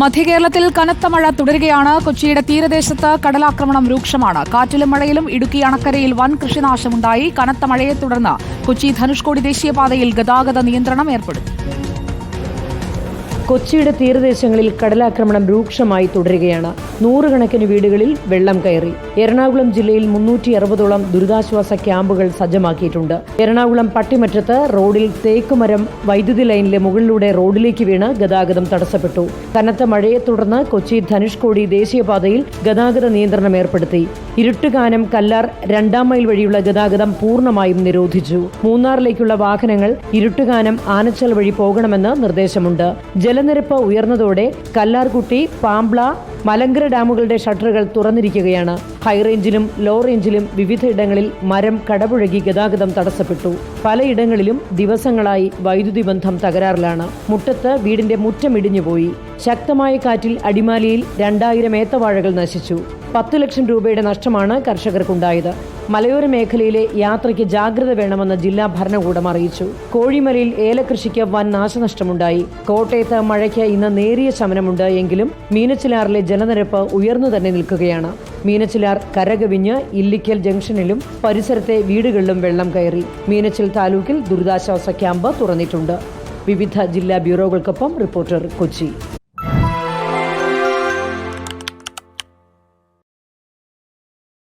മധ്യകേരളത്തിൽ കനത്ത മഴ തുടരുകയാണ്. കൊച്ചിയുടെ തീരദേശത്ത് കടലാക്രമണം രൂക്ഷമാണ്. കാറ്റിലും മഴയിലും ഇടുക്കി അണക്കരയിൽ വൻ കൃഷിനാശമുണ്ടായി. കനത്ത മഴയെ തുടർന്ന് കൊച്ചി ധനുഷ്കോടി ദേശീയപാതയിൽ ഗതാഗത നിയന്ത്രണം ഏർപ്പെടുത്തി. കൊച്ചിയുടെ തീരദേശങ്ങളിൽ കടലാക്രമണം രൂക്ഷമായി തുടരുകയാണ്. നൂറുകണക്കിന് വീടുകളിൽ വെള്ളം കയറി. എറണാകുളം ജില്ലയിൽ മുന്നൂറ്റി അറുപതോളം ദുരിതാശ്വാസ ക്യാമ്പുകൾ സജ്ജമാക്കിയിട്ടുണ്ട്. എറണാകുളം പട്ടിമറ്റത്ത് റോഡിൽ തേക്കുമരം വൈദ്യുതി ലൈനിലെ മുകളിലൂടെ റോഡിലേക്ക് വീണ് ഗതാഗതം തടസ്സപ്പെട്ടു. കനത്ത മഴയെ തുടർന്ന് കൊച്ചി ധനുഷ്കോടി ദേശീയപാതയിൽ ഗതാഗത നിയന്ത്രണം ഏർപ്പെടുത്തി. ഇരുട്ടുകാനം കല്ലാർ രണ്ടാം മൈൽ വഴിയുള്ള ഗതാഗതം പൂർണമായും നിരോധിച്ചു. മൂന്നാറിലേക്കുള്ള വാഹനങ്ങൾ ഇരുട്ടുകാനം ആനച്ചൽ വഴി പോകണമെന്ന് നിർദ്ദേശമുണ്ട്. ജലനിരപ്പ് ഉയർന്നതോടെ കല്ലാർകുട്ടി പാംബ്ല മലങ്കര ഡാമുകളുടെ ഷട്ടറുകൾ തുറന്നിരിക്കുകയാണ്. ഹൈറേഞ്ചിലും ലോ റേഞ്ചിലും വിവിധയിടങ്ങളിൽ മരം കടപുഴകി ഗതാഗതം തടസ്സപ്പെട്ടു. പലയിടങ്ങളിലും ദിവസങ്ങളായി വൈദ്യുതി ബന്ധം തകരാറിലാണ്. മുട്ടത്ത് വീടിന്റെ മുറ്റം ഇടിഞ്ഞുപോയി. ശക്തമായ കാറ്റിൽ അടിമാലിയിൽ രണ്ടായിരം ഏത്തവാഴകൾ നശിച്ചു. പത്ത് ലക്ഷം രൂപയുടെ നഷ്ടമാണ് കർഷകർക്കുണ്ടായത്. മലയോര മേഖലയിലെ യാത്രയ്ക്ക് ജാഗ്രത വേണമെന്ന് ജില്ലാ ഭരണകൂടം അറിയിച്ചു. കോഴിമലയിൽ ഏലകൃഷിക്ക് വൻ നാശനഷ്ടമുണ്ടായി. കോട്ടയത്ത് മഴയ്ക്ക് ഇന്ന് നേരിയ ശമനമുണ്ട് എങ്കിലും മീനച്ചിലാറിലെ ജലനിരപ്പ് ഉയർന്നു തന്നെ നിൽക്കുകയാണ്. മീനച്ചിലാർ കരകവിഞ്ഞ് ഇല്ലിക്കൽ ജംഗ്ഷനിലും പരിസരത്തെ വീടുകളിലും വെള്ളം കയറി. മീനച്ചിൽ താലൂക്കിൽ ദുരിതാശ്വാസ ക്യാമ്പ് തുറന്നിട്ടുണ്ട്. വിവിധ ജില്ലാ ബ്യൂറോകൾക്കൊപ്പം റിപ്പോർട്ടർ കൊച്ചി.